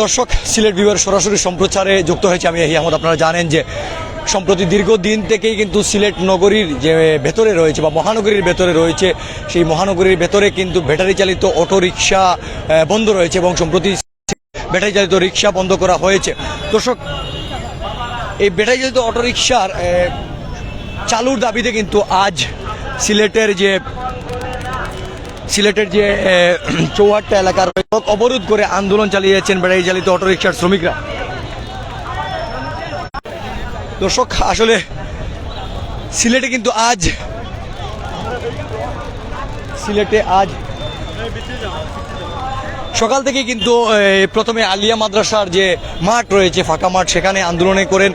দর্শক, সিলেট বিভাগের সরাসরি সম্প্রচারে যুক্ত হয়েছে আমি এহি আহমদ আপনারা জানেন যে সম্প্রতি দীর্ঘদিন থেকেই কিন্তু সিলেট নগরীর যে ভেতরে রয়েছে বা মহানগরীর ভেতরে রয়েছে, সেই মহানগরীর ভেতরে কিন্তু ব্যাটারি চালিত অটো রিক্সা বন্ধ রয়েছে এবং সম্প্রতি ব্যাটারি চালিত রিক্সা বন্ধ করা হয়েছে। দর্শক, এই ব্যাটারি চালিত অটো রিক্সার চালুর দাবিতে কিন্তু আজ সিলেটের যে সিলেটের যে চৌহাট্টা এলাকার অবরোধ করে আন্দোলন চালিয়ে যাচ্ছেন ব্যাটারি চালিত অটোরিকশার শ্রমিকরা। দর্শক, আসলে সিলেটে কিন্তু আজ, সিলেটে আজ সকাল থেকে কিন্তু প্রথমে আলিয়া মাদ্রাসার যে মাঠ রয়েছে, ফাঁকা মাঠ, সেখানে আন্দোলনে করেন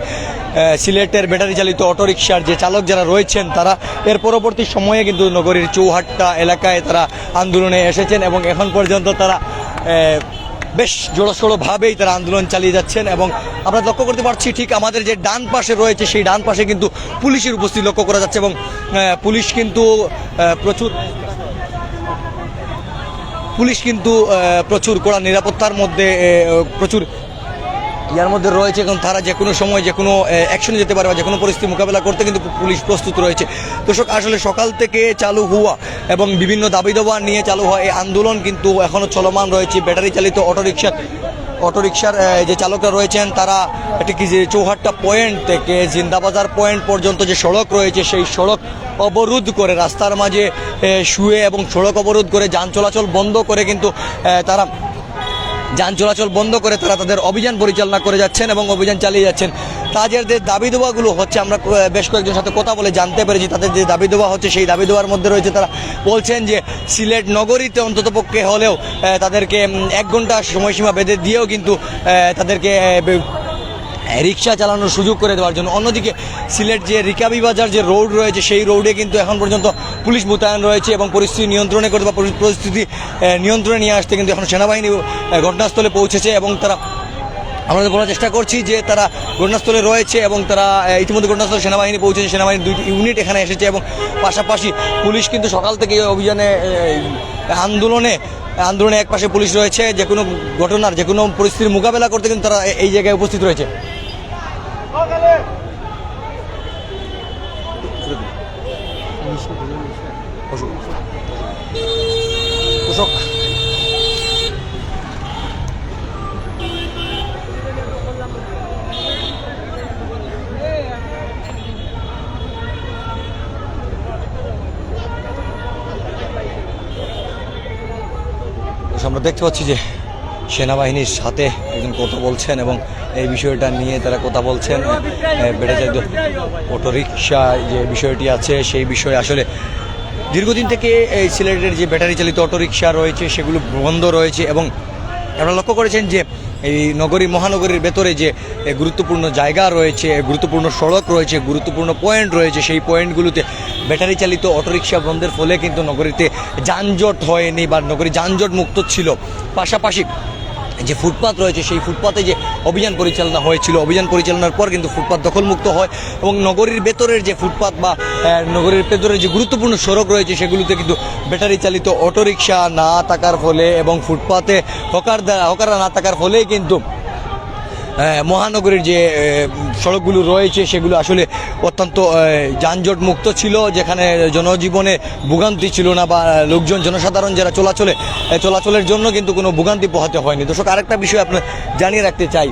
সিলেটের ব্যাটারি চালিত অটোরিকশার যে চালক যারা রয়েছেন, তারা এর পরবর্তী সময়ে কিন্তু নগরীর চৌহাট্টা এলাকায় তারা আন্দোলনে এসেছেন এবং এখন পর্যন্ত তারা বেশ জোড়সড়োভাবেই তারা আন্দোলন চালিয়ে যাচ্ছেন এবং আমরা লক্ষ্য করতে পারছি ঠিক আমাদের যে ডান পাশে রয়েছে, সেই ডান পাশে কিন্তু পুলিশের উপস্থিতি লক্ষ্য করা যাচ্ছে এবং পুলিশ কিন্তু প্রচুর, পুলিশ কিন্তু প্রচুর কড়া নিরাপত্তার মধ্যে প্রচুর ইয়ার মধ্যে রয়েছে এবং তারা যে কোনো সময় যে কোনো অ্যাকশনে যেতে পারে বা যে কোনো পরিস্থিতি মোকাবেলা করতে কিন্তু পুলিশ প্রস্তুত রয়েছে। দর্শক, আসলে সকাল থেকে চালু হওয়া এবং বিভিন্ন দাবি দাবা নিয়ে চালু হওয়া এই আন্দোলন কিন্তু এখনও চলমান রয়েছে। ব্যাটারি চালিত অটোরিকশা, অটোরিকশার যে চালকরা রয়েছেন, তারা কি যে চৌহাট্টা পয়েন্ট থেকে জিন্দাবাজার পয়েন্ট পর্যন্ত যে সড়ক রয়েছে, সেই সড়ক অবরোধ করে, রাস্তার মাঝে শুয়ে এবং সড়ক অবরোধ করে যান চলাচল বন্ধ করে কিন্তু তারা যান চলাচল বন্ধ করে তারা তাদের অভিযান পরিচালনা করে যাচ্ছেন এবং অভিযান চালিয়ে যাচ্ছেন। তাদের যে দাবি দেওয়াগুলো হচ্ছে, আমরা বেশ কয়েকজন সাথে কথা বলে জানতে পেরেছি, তাদের যে দাবি দেওয়া হচ্ছে, সেই দাবি দেওয়ার মধ্যে রয়েছে তারা বলছেন যে, সিলেট নগরীতে অন্ততপক্ষে হলেও তাদেরকে এক ঘণ্টা সময়সীমা বেঁধে দিয়েও কিন্তু তাদেরকে রিক্সা চালানোর সুযোগ করে দেওয়ার জন্য। অন্যদিকে সিলেট যে রিকাবি বাজার যে রোড রয়েছে, সেই রোডে কিন্তু এখন পর্যন্ত পুলিশ মোতায়েন রয়েছে এবং পরিস্থিতি নিয়ন্ত্রণে করতে বা পরিস্থিতি নিয়ন্ত্রণে নিয়ে আসতে কিন্তু এখন সেনাবাহিনী ঘটনাস্থলে পৌঁছেছে এবং তারা, আমরা বলার চেষ্টা করছি যে তারা ঘটনাস্থলে রয়েছে এবং তারা ইতিমধ্যে ঘটনাস্থলে সেনাবাহিনী পৌঁছেছে। সেনাবাহিনীর দুইটি ইউনিট এখানে এসেছে এবং পাশাপাশি পুলিশ কিন্তু সকাল থেকে অভিযানে আন্দোলনে আন্দোলনে এক পাশে পুলিশ রয়েছে। যে কোনো ঘটনার, যে কোনো পরিস্থিতির মোকাবেলা করতে কিন্তু তারা এই জায়গায় উপস্থিত রয়েছে। কৃষক আমরা দেখতে পাচ্ছি যে সেনাবাহিনীর সাথে একজন কথা বলছেন এবং এই বিষয়টা নিয়ে তারা কথা বলছেন। এ, বেড়ে যায় অটোরিকশা যে বিষয়টি আছে সেই বিষয়ে আসলে দীর্ঘদিন থেকে এই সিলেটের যে ব্যাটারি চালিত অটোরিকশা রয়েছে সেগুলো বন্ধ রয়েছে এবং আপনারা লক্ষ্য করেছেন যে এই নগরী মহানগরীর ভেতরে যে গুরুত্বপূর্ণ জায়গা রয়েছে গুরুত্বপূর্ণ সড়ক রয়েছে গুরুত্বপূর্ণ পয়েন্ট রয়েছে সেই পয়েন্টগুলোতে ব্যাটারি চালিত অটোরিকশা বন্ধের ফলে কিন্তু নগরীতে যানজট হয়নি বা নগরী যানজট মুক্ত ছিল। পাশাপাশি যে ফুটপাত রয়েছে, সেই ফুটপাতে যে অভিযান পরিচালনা হয়েছিল, অভিযান পরিচালনার পর কিন্তু ফুটপাত দখলমুক্ত হয় এবং নগরীর ভেতরের যে ফুটপাত বা নগরীর ভেতরের যে গুরুত্বপূর্ণ সড়ক রয়েছে, সেগুলোতে কিন্তু ব্যাটারি চালিত অটোরিকশা না থাকার ফলে এবং ফুটপাতে হকার হকাররা না থাকার ফলেই কিন্তু মহানগরীর যে সড়কগুলো রয়েছে, সেগুলো আসলে অত্যন্ত যানজট মুক্ত ছিল, যেখানে জনজীবনে ভোগান্তি ছিল না বা লোকজন, জনসাধারণ যারা চলাচলে চলাচলের জন্য কিন্তু কোনো ভোগান্তি পোহাতে হয়নি। দর্শক, আরেকটা বিষয় আপনার জানিয়ে রাখতে চাই।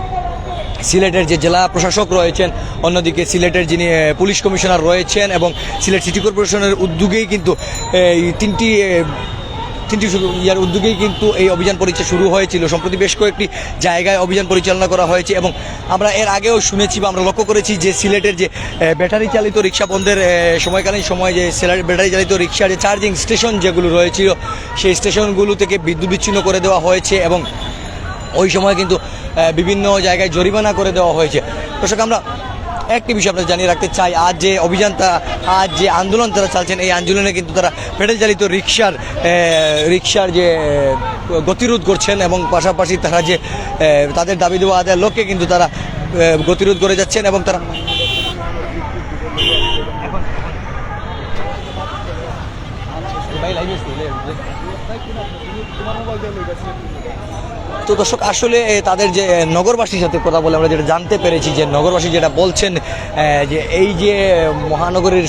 সিলেটের যে জেলা প্রশাসক রয়েছেন, অন্যদিকে সিলেটের যিনি পুলিশ কমিশনার রয়েছেন এবং সিলেট সিটি কর্পোরেশনের উদ্যোগেই কিন্তু এই তিনটি শুরু- ইয়ার উদ্যোগেই কিন্তু এই অভিযান পরিচয় শুরু হয়েছিল। সম্প্রতি বেশ কয়েকটি জায়গায় অভিযান পরিচালনা করা হয়েছে এবং আমরা এর আগেও শুনেছি বা আমরা লক্ষ্য করেছি যে সিলেটের যে ব্যাটারি চালিত রিক্সা বন্ধের সময়কালীন সময় যে সিলেট ব্যাটারি চালিত রিক্সার যে চার্জিং স্টেশন যেগুলো রয়েছিল, সেই স্টেশনগুলো থেকে বিদ্যুৎ বিচ্ছিন্ন করে দেওয়া হয়েছে এবং ওই সময় কিন্তু বিভিন্ন জায়গায় জরিমানা করে দেওয়া হয়েছে। দর্শক, আমরা একটি বিষয় আপনাদের জানিয়ে রাখতে চাই আজ যে অভিযানটা আজ যে আন্দোলন তারা চালছেন এই আন্দোলনে কিন্তু তারা পেডেল চালিত রিক্সার রিক্সার যে গতিরোধ করছেন এবং পাশাপাশি তারা যে তাদের দাবি দেওয়া আদায়ের লক্ষ্যে কিন্তু তারা গতিরোধ করে যাচ্ছেন এবং তারা তো দর্শক, আসলে তাদের যে নগরবাসীর সাথে কথা বলে আমরা যেটা জানতে পেরেছি যে নগরবাসী যেটা বলছেন যে এই যে, মহানগরীর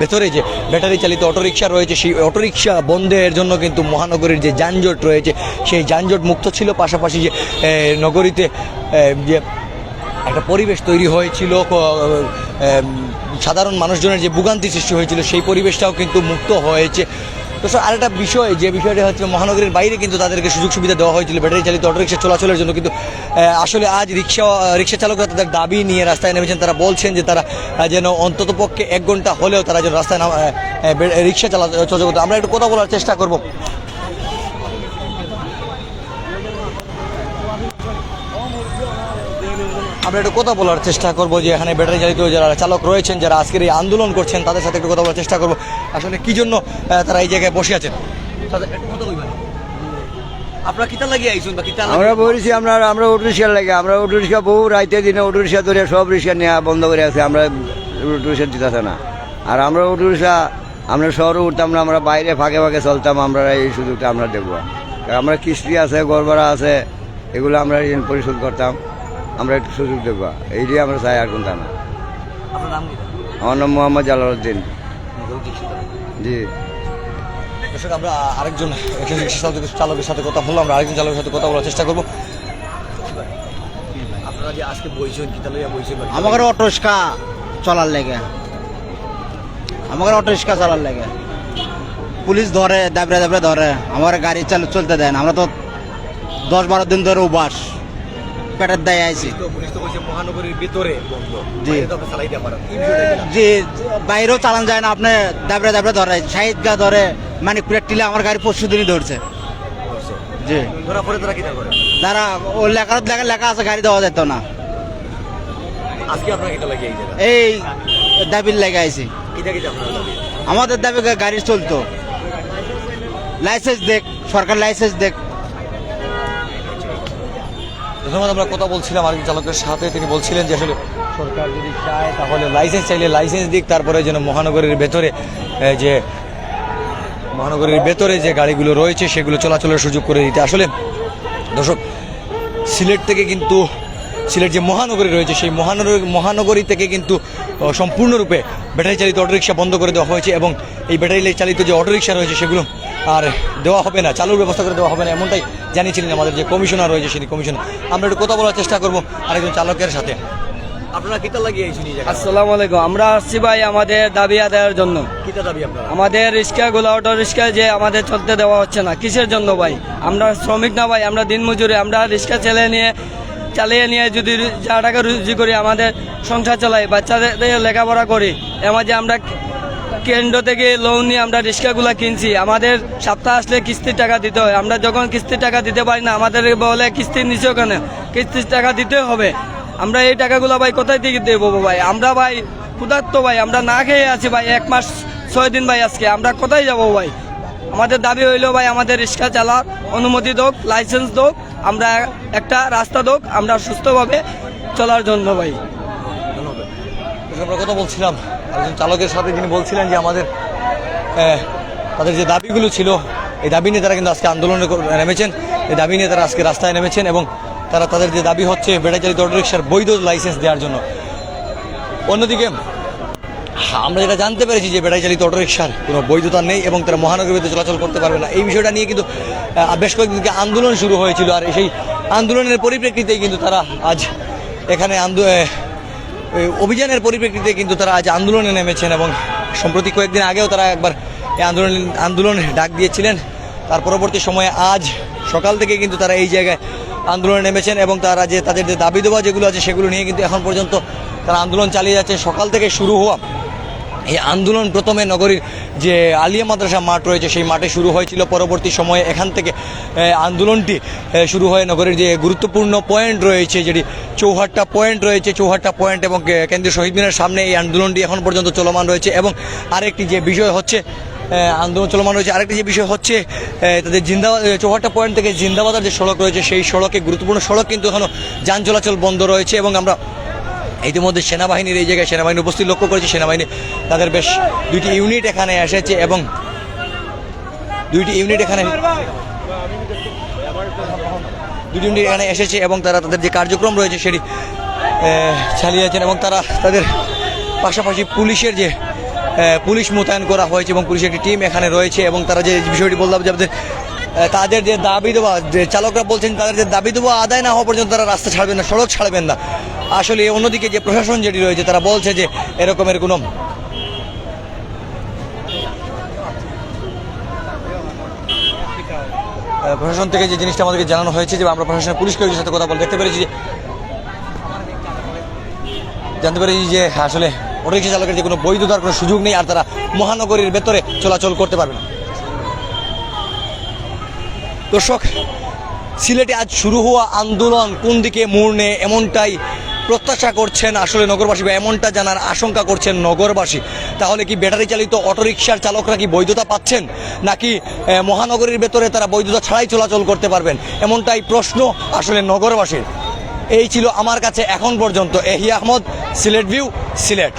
ভেতরে যে ব্যাটারি চালিত অটোরিকশা রয়েছে, সেই অটোরিকশা বন্ধের জন্য কিন্তু মহানগরীর যে যানজট রয়েছে, সেই যানজট মুক্ত ছিল। পাশাপাশি যে নগরীতে যে একটা পরিবেশ তৈরি হয়েছিল সাধারণ মানুষজনের যে ভোগান্তি সৃষ্টি হয়েছিল, সেই পরিবেশটাও কিন্তু মুক্ত হয়েছে। তো স্যার, আরেকটা বিষয়, যে বিষয়টা হচ্ছে মহানগরীর বাইরে কিন্তু তাদেরকে সুযোগ সুবিধা দেওয়া হয়েছিল ব্যাটারি চালিত অটোরিক্সা চলাচলের জন্য, কিন্তু আসলে আজ রিক্সা রিক্সা চালকরা তাদের দাবি নিয়ে রাস্তায় নেমেছেন। তারা বলছেন যে তারা যেন অন্তত পক্ষে এক ঘণ্টা হলেও তারা যেন রাস্তায় রিক্সা চালা, চলাচল আমরা একটু কথা বলার চেষ্টা করব। আমরা একটু কথা বলার চেষ্টা করব যে এখানে ব্যাটারি চালিত যারা চালক রয়েছেন, যারা আজকের এই আন্দোলন করছেন, তাদের সাথে একটু কথা বলার চেষ্টা করব। আসলে কি জন্য তারা এই জায়গায় বসে আছেন? আমরা বলছি, আমরা আমরা লাগে আমরা বহু দিনে ধরে সব নেওয়া বন্ধ করে আছে। আমরা না। আর আমরা আমরা শহরে উঠতাম না, আমরা বাইরে ফাঁকে ফাঁকে চলতাম, আমরা এই সুযোগটা আমরা দেখব আমরা কিস্তি আছে, গড়বড়া আছে, এগুলো আমরা ঋণ পরিশোধ করতাম। আমরা একটু সুযোগ দেখব এই দিয়ে আমরা চাই আর কোনটা না। আপনার আমার নাম মোহাম্মদ জালালউদ্দিন। জি। দর্শক আমরা আরেকজন চালকের সাথে কথা বললাম আমরা আরেকজন চালকের সাথে কথা বলার চেষ্টা করব। আপনারা যে আজকে বইছেন কিতা লইয়া বইছেন অটো রিক্সা চলার লেগে। আমাদের অটো রিক্সা চলার লেগে। পুলিশ ধরে দাবড়ে দাবড়ে ধরে। আমার গাড়ি চালু চলতে দেন আমরা তো দশ বারো দিন ধরে উবাস। পেটের দায় বলছে মহানগরীর ভিতরে জি। বাইরেও চালান যায় না আপনি দাবড়ে দাবড়ে ধরে। শাহিদ গা ধরে মানে টিলে আমার গাড়ি পরশু দিনই ধরছে। জি। ধরা পরে তারা কিতা করে? তারা ও লেখা লেখা লেখা আছে গাড়ি দেওয়া যেত না। এই দাবির লেগে দাবি? আমাদের দাবি গাড়ি চলতো। লাইসেন্স দেখ সরকার লাইসেন্স দেখ। প্রথমত আমরা কথা বলছিলাম আরেকজন চালকের সাথে। তিনি বলছিলেন যে আসলে সরকার যদি চায়, তাহলে লাইসেন্স চাইলে লাইসেন্স দিক, তারপরে যেন মহানগরীর ভেতরে যে মহানগরীর ভেতরে যে গাড়িগুলো রয়েছে, সেগুলো চলাচলের সুযোগ করে দিতে। আসলে দর্শক, সিলেট থেকে কিন্তু, সিলেট যে মহানগরী রয়েছে, সেই মহানগরী মহানগরী থেকে কিন্তু সম্পূর্ণরূপে ব্যাটারি চালিত অটোরিকশা বন্ধ করে দেওয়া হয়েছে এবং এই ব্যাটারি চালিত যে অটোরিকশা রয়েছে, সেগুলো আর দেওয়া হবে না চালুর ব্যবস্থা করে দেওয়া হবে না এমনটাই জানিয়েছিলেন আমাদের যে কমিশনার রয়েছে সেই কমিশনার। আমরা একটু কথা বলার চেষ্টা করব আরেকজন চালকের সাথে। আপনারা কিতা লাগিয়ে আসসালামু আলাইকুম। আমরা আসছি ভাই আমাদের দাবি আদায়ের জন্য। কিতা দাবি আপনারা? আমাদের রিক্সাগুলো অটো রিক্সা যে আমাদের চলতে দেওয়া হচ্ছে না কিসের জন্য ভাই? আমরা শ্রমিক না ভাই আমরা দিনমজুরি আমরা রিক্সা চালিয়ে নিয়ে চালিয়ে নিয়ে যদি যা টাকা রুজি করি আমাদের সংসার চালাই বাচ্চাদের লেখাপড়া করি এর মাঝে আমরা কেন্দ্র থেকে লোন নিয়ে আমরা রিক্সাগুলো কিনছি। আমাদের সপ্তাহ আসলে কিস্তির টাকা দিতে হয়। আমরা যখন কিস্তির টাকা দিতে পারি না, আমাদের বলে কিস্তি নিচে ওখানে কিস্তির টাকা দিতে হবে। আমরা এই টাকাগুলো ভাই কোথায় থেকে দেবো ভাই? আমরা ভাই ক্ষুধার্ত ভাই। আমরা না খেয়ে আছি ভাই। এক মাস, ছয় দিন ভাই আজকে। আমরা কোথায় যাব ভাই? আমাদের দাবি হইল ভাই, আমাদের রিক্সা চালার অনুমতি দোক লাইসেন্স দোক, আমরা একটা রাস্তা দোক, আমরা সুস্থভাবে চলার জন্য ভাই। কথা বলছিলাম। একজন চালকের সাথে যিনি বলছিলেন যে আমাদের তাদের যে দাবিগুলো ছিল এই দাবি নিয়ে তারা কিন্তু আজকে আন্দোলনে নেমেছেন। এই দাবি নিয়ে তারা আজকে রাস্তায় নেমেছেন এবং তারা তাদের যে দাবি হচ্ছে ব্যাটারি চালিত অটোরিক্সার বৈধ লাইসেন্স দেওয়ার জন্য। অন্যদিকে আমরা যেটা জানতে পেরেছি যে ব্যাটারি চালিত অটোরিক্সার কোনো বৈধতা নেই এবং তারা মহানগরীর ভিতরে চলাচল করতে পারবে না। এই বিষয়টা নিয়ে কিন্তু বেশ কয়েকদিন থেকে আন্দোলন শুরু হয়েছিল আর সেই আন্দোলনের পরিপ্রেক্ষিতেই কিন্তু তারা আজ এখানে আন্দো- আহ, এই অভিযানের পরিপ্রেক্ষিতে কিন্তু তারা আজ আন্দোলনে নেমেছেন এবং সম্প্রতি কয়েকদিন আগেও তারা একবার এই আন্দোলন আন্দোলন ডাক দিয়েছিলেন। তার পরবর্তী সময়ে আজ সকাল থেকে কিন্তু তারা এই জায়গায় আন্দোলনে নেমেছেন এবং তারা যে তাদের যে দাবি দেওয়া যেগুলো আছে সেগুলো নিয়ে কিন্তু এখন পর্যন্ত তারা আন্দোলন চালিয়ে যাচ্ছে সকাল থেকে শুরু হওয়া এই আন্দোলন প্রথমে নগরীর যে আলিয়া মাদ্রাসা মাঠ রয়েছে, সেই মাঠে শুরু হয়েছিল পরবর্তী সময়ে। এখান থেকে আন্দোলনটি শুরু হয় নগরের যে গুরুত্বপূর্ণ পয়েন্ট রয়েছে, যেটি চৌহাট্টা পয়েন্ট রয়েছে। চৌহাট্টা পয়েন্ট এবং কেন্দ্রীয় শহীদ মিনার সামনে এই আন্দোলনটি এখন পর্যন্ত চলমান রয়েছে এবং আরেকটি যে বিষয় হচ্ছে আন্দোলন চলমান রয়েছে, আরেকটি যে বিষয় হচ্ছে তাদের জিন্দাবাদ চৌহাট্টা পয়েন্ট থেকে জিন্দাবাদার যে সড়ক রয়েছে, সেই সড়কে গুরুত্বপূর্ণ সড়ক কিন্তু এখনও যান চলাচল বন্ধ রয়েছে এবং আমরা ইতিমধ্যে সেনাবাহিনীর এই জায়গায় সেনাবাহিনী উপস্থিত লক্ষ্য করেছে সেনাবাহিনী তাদের বেশ দুইটি ইউনিট এখানে এসেছে এবং দুইটি ইউনিট এখানে দুটি ইউনিট এখানে এসেছে এবং তারা তাদের যে কার্যক্রম রয়েছে সেটি আহ, চালিয়ে যাচ্ছেন এবং তারা তাদের পাশাপাশি পুলিশের যে পুলিশ মোতায়েন করা হয়েছে এবং পুলিশের একটি টিম এখানে রয়েছে এবং তারা যে বিষয়টি বললাম যে আহ, তাদের যে দাবি দেওয়া চালকরা বলছেন তাদের যে দাবি দেওয়া আদায় না হওয়া পর্যন্ত তারা রাস্তা ছাড়বেন না সড়ক ছাড়বেন না। আসলে অন্যদিকে যে প্রশাসন যেটি রয়েছে, তারা বলছে যে এরকমের কোনো প্রশাসন থেকে যে জিনিসটা আমাদেরকে জানানো হয়েছে যে আমরা প্রশাসনের পুলিশ কর্মীর সাথে কথা বলে দেখতে পেরেছি যে জানতে পেরেছি যে আসলে অটোরিক্সা চালকের যে কোনো বৈধতার কোনো সুযোগ নেই, আর তারা মহানগরীর ভেতরে চলাচল করতে পারবে না। দর্শক, সিলেটে আজ শুরু হওয়া আন্দোলন কোন দিকে নেয় এমনটাই প্রত্যাশা করছেন আসলে নগরবাসী বা এমনটা জানার আশঙ্কা করছেন নগরবাসী। তাহলে কি ব্যাটারি চালিত অটোরিকশার চালকরা কি বৈধতা পাচ্ছেন? নাকি মহানগরীর ভেতরে তারা বৈধতা ছাড়াই চলাচল করতে পারবেন? এমনটাই প্রশ্ন আসলে নগরবাসীর। এই ছিল আমার কাছে এখন পর্যন্ত। এহি আহমদ, সিলেট ভিউ, সিলেট।